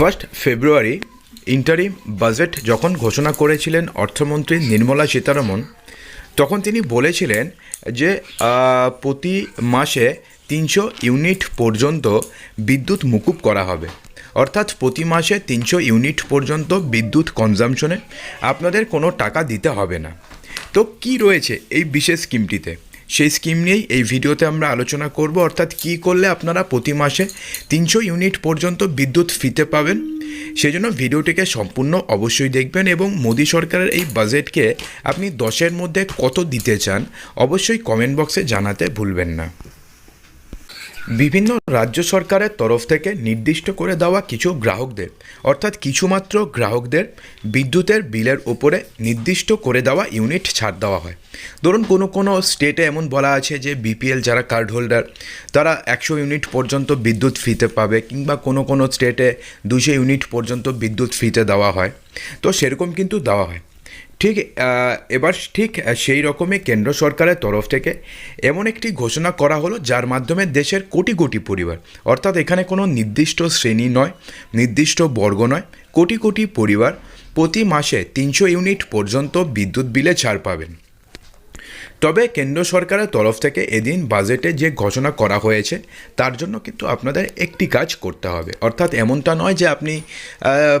First February interim budget যখন ঘোষণা করেছিলেন অর্থমন্ত্রী নির্মলা সীতারমন, তখন তিনি বলেছিলেন যে প্রতি মাসে তিনশো ইউনিট পর্যন্ত বিদ্যুৎ মুকুব করা হবে। অর্থাৎ প্রতি মাসে তিনশো ইউনিট পর্যন্ত বিদ্যুৎ কনজামশনে আপনাদের কোনো টাকা দিতে হবে না। তো কি রয়েছে এই বিশেষ স্কিমটিতে সেই স্কিম নিয়েই এই ভিডিওতে আমরা আলোচনা করব, অর্থাৎ কি করলে আপনারা প্রতি মাসে তিনশো ইউনিট পর্যন্ত বিদ্যুৎ ফিতে পাবেন। সেই জন্য ভিডিওটিকে সম্পূর্ণ অবশ্যই দেখবেন এবং মোদী সরকারের এই বাজেটকে আপনি দশের মধ্যে কত দিতে চান, অবশ্যই কমেন্ট বক্সে জানাতে ভুলবেন না। বিভিন্ন রাজ্য সরকারের তরফ থেকে নির্দিষ্ট করে দেওয়া কিছু গ্রাহকদের, অর্থাৎ কিছুমাত্র গ্রাহকদের বিদ্যুতের বিলের ওপরে নির্দিষ্ট করে দেওয়া ইউনিট ছাড় দেওয়া হয়। ধরুন কোনো কোনো স্টেটে এমন বলা আছে যে বিপিএল যারা কার্ড হোল্ডার, তারা একশো ইউনিট পর্যন্ত বিদ্যুৎ ফ্রিতে পাবে কিংবা কোনো কোনো স্টেটে দুশো ইউনিট পর্যন্ত বিদ্যুৎ ফ্রিতে দেওয়া হয়। তো সেরকম কিন্তু দেওয়া হয়। ঠিক এবার ঠিক সেই রকমই কেন্দ্র সরকারের তরফ থেকে এমন একটি ঘোষণা করা হলো, যার মাধ্যমে দেশের কোটি কোটি পরিবার, অর্থাৎ এখানে কোনো নির্দিষ্ট শ্রেণি নয়, নির্দিষ্ট বর্গ নয়, কোটি কোটি পরিবার প্রতি মাসে তিনশো ইউনিট পর্যন্ত বিদ্যুৎ বিলে ছাড় পাবেন। তবে কেন্দ্র সরকারের তরফ থেকে এদিন বাজেটে যে ঘোষণা করা হয়েছে, তার জন্য কিন্তু আপনাদের একটি কাজ করতে হবে। অর্থাৎ এমনটা নয় যে আপনি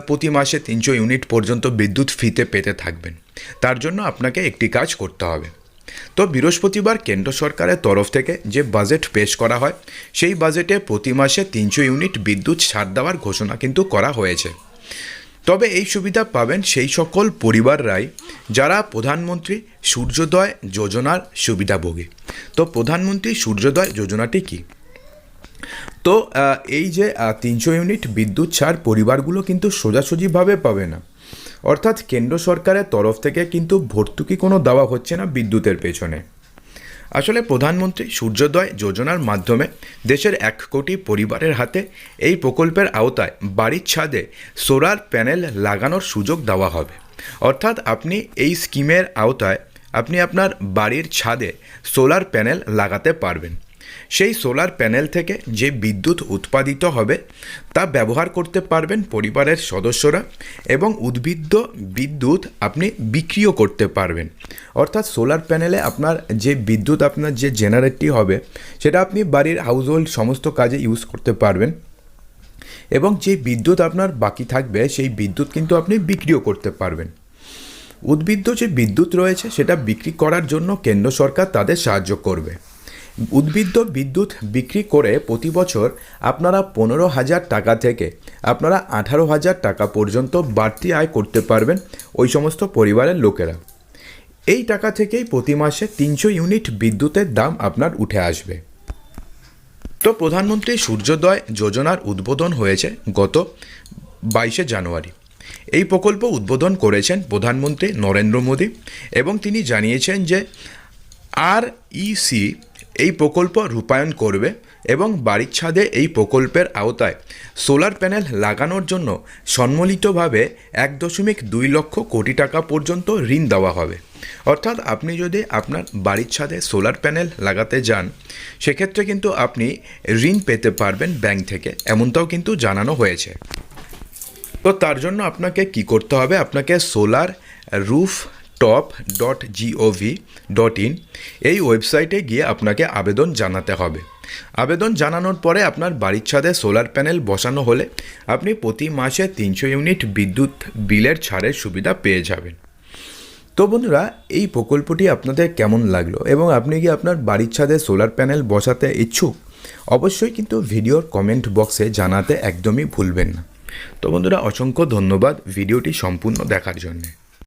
প্রতি মাসে তিনশো ইউনিট পর্যন্ত বিদ্যুৎ ফিতে পেতে থাকবেন। তার জন্য আপনাকে একটি কাজ করতে হবে। তো বৃহস্পতিবার কেন্দ্র সরকারের তরফ থেকে যে বাজেট পেশ করা হয়, সেই বাজেটে প্রতি মাসে তিনশো ইউনিট বিদ্যুৎ ছাড় দেওয়ার ঘোষণা কিন্তু করা হয়েছে। তবে এই সুবিধা পাবেন সেই সকল পরিবাররাই যারা প্রধানমন্ত্রী সূর্যোদয় যোজনার সুবিধাভোগী। তো প্রধানমন্ত্রী সূর্যোদয় যোজনাটি কি? তো এই যে তিনশো ইউনিট বিদ্যুৎ ছাড় পরিবারগুলো কিন্তু সোজাসুজিভাবে পাবে না। অর্থাৎ কেন্দ্র সরকারের তরফ থেকে কিন্তু ভর্তুকি কোনো দেওয়া হচ্ছে না বিদ্যুতের পেছনে। আসলে প্রধানমন্ত্রী সূর্যোদয় যোজনার মাধ্যমে দেশের এক কোটি পরিবারের হাতে এই প্রকল্পের আওতায় বাড়ির ছাদে সোলার প্যানেল লাগানোর সুযোগ দেওয়া হবে। অর্থাৎ আপনি এই স্কিমের আওতায় আপনি আপনার বাড়ির ছাদে সোলার প্যানেল লাগাতে পারবেন। সেই সোলার প্যানেল থেকে যে বিদ্যুৎ উৎপাদিত হবে, তা ব্যবহার করতে পারবেন পরিবারের সদস্যরা এবং উদ্ভিদ বিদ্যুৎ আপনি বিক্রিও করতে পারবেন। অর্থাৎ সোলার প্যানেলে আপনার যে বিদ্যুৎ, আপনার যে জেনারেটটি হবে, সেটা আপনি বাড়ির হাউস হোল্ড সমস্ত কাজে ইউজ করতে পারবেন এবং যে বিদ্যুৎ আপনার বাকি থাকবে, সেই বিদ্যুৎ কিন্তু আপনি বিক্রিও করতে পারবেন। উদ্ভিদ যে বিদ্যুৎ রয়েছে, সেটা বিক্রি করার জন্য কেন্দ্র সরকার তাদের সাহায্য করবে। উদ্ভিদ বিদ্যুৎ বিক্রি করে প্রতি বছর আপনারা পনেরো হাজার টাকা থেকে আপনারা আঠারো হাজার টাকা পর্যন্ত বাড়তি আয় করতে পারবেন ওই সমস্ত পরিবারের লোকেরা। এই টাকা থেকেই প্রতি মাসে তিনশো ইউনিট বিদ্যুতের দাম আপনার উঠে আসবে। তো প্রধানমন্ত্রী সূর্যোদয় যোজনার উদ্বোধন হয়েছে গত বাইশে জানুয়ারি। এই প্রকল্প উদ্বোধন করেছেন প্রধানমন্ত্রী নরেন্দ্র মোদী এবং তিনি জানিয়েছেন যে আর ইসি এই প্রকল্প রূপায়ণ করবে এবং বাড়ির ছাদে এই প্রকল্পের আওতায় সোলার প্যানেল লাগানোর জন্য সম্মিলিতভাবে এক দশমিক দুই লক্ষ কোটি টাকা পর্যন্ত ঋণ দেওয়া হবে। অর্থাৎ আপনি যদি আপনার বাড়ির ছাদে সোলার প্যানেল লাগাতে যান, সেক্ষেত্রে কিন্তু আপনি ঋণ পেতে পারবেন ব্যাংক থেকে, এমনটাও কিন্তু জানানো হয়েছে। তো তার জন্য আপনাকে কি করতে হবে? আপনাকে solar rooftop dot gov dot in এই ওয়েবসাইটে গিয়ে আপনাকে আবেদন জানাতে হবে। আবেদন জানানোর পরে আপনার বাড়ির ছাদে সোলার প্যানেল বসানো হলে আপনি প্রতি মাসে তিনশো ইউনিট বিদ্যুৎ বিলের ছাড়ের সুবিধা পেয়ে যাবেন। তো বন্ধুরা, এই প্রকল্পটি আপনাদের কেমন লাগল এবং আপনি কি আপনার বাড়ির ছাদে সোলার প্যানেল বসাতে ইচ্ছুক? অবশ্যই কিন্তু ভিডিওর কমেন্ট বক্সে জানাতে একদমই ভুলবেন না। তো বন্ধুরা, অসংখ্য ধন্যবাদ ভিডিওটি সম্পূর্ণ দেখার জন্যে।